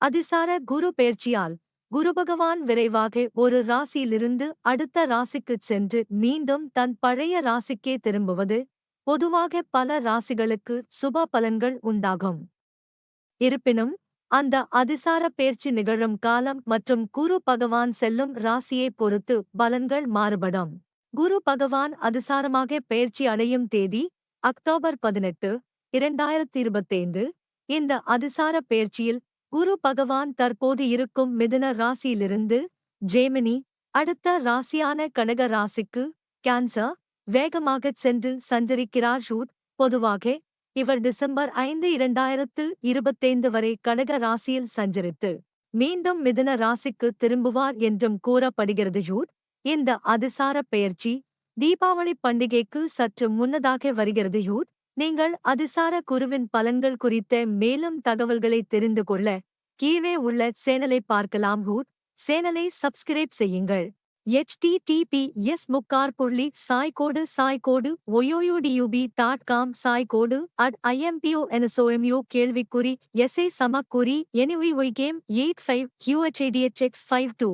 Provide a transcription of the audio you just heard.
அதிசார குரு பெயர்ச்சியால் குரு பகவான் விரைவாக ஒரு ராசியிலிருந்து அடுத்த ராசிக்குச் சென்று மீண்டும் தன் பழைய ராசிக்கே திரும்புவது பொதுவாக பல ராசிகளுக்கு சுப பலன்கள் உண்டாகும். இருப்பினும் அந்த அதிசார பயிற்சி நிகழும் காலம் மற்றும் குரு பகவான் செல்லும் ராசியைப் பொறுத்து பலன்கள் மாறுபடும். குரு பகவான் அதிசாரமாக பெயர்ச்சி அடையும் தேதி அக்டோபர் பதினெட்டு இரண்டாயிரத்தி இருபத்தைந்து. இந்த அதிசார பயிற்சியில் குரு பகவான் தற்போது இருக்கும் மிதுன ராசியிலிருந்து ஜேமினி அடுத்த ராசியான கடக ராசிக்கு கேன்சர் வேகமாகச் சென்று சஞ்சரிக்கிறார் ஷூட் பொதுவாக இவர் டிசம்பர் ஐந்து இரண்டாயிரத்து இருபத்தைந்து வரை கடக ராசியில் சஞ்சரித்து மீண்டும் மிதுன ராசிக்கு திரும்புவார் என்றும் கூறப்படுகிறது ஷூட் இந்த அதிசார பெயர்ச்சி தீபாவளி பண்டிகைக்கு சற்று முன்னதாக வருகிறது யூட் நீங்கள் அதிசார குருவின் பலன்கள் குறித்த மேலும் தகவல்களை தெரிந்து கொள்ள கீழே உள்ள சேனலை பார்க்கலாம். ஹூட் சேனலை சப்ஸ்கிரைப் செய்யுங்கள். Https முக்கார் புள்ளி சாய்கோடு சாய்கோடு ஒயோயோடியூபி டாட் காம் சாய்கோடு அட் ஐஎம்பிஓ என்எஸ்ஓஎம்யூ கேள்விக்குறி எஸ்ஏ சமக்குறி எனிவி Y game eight five QHADHX five two.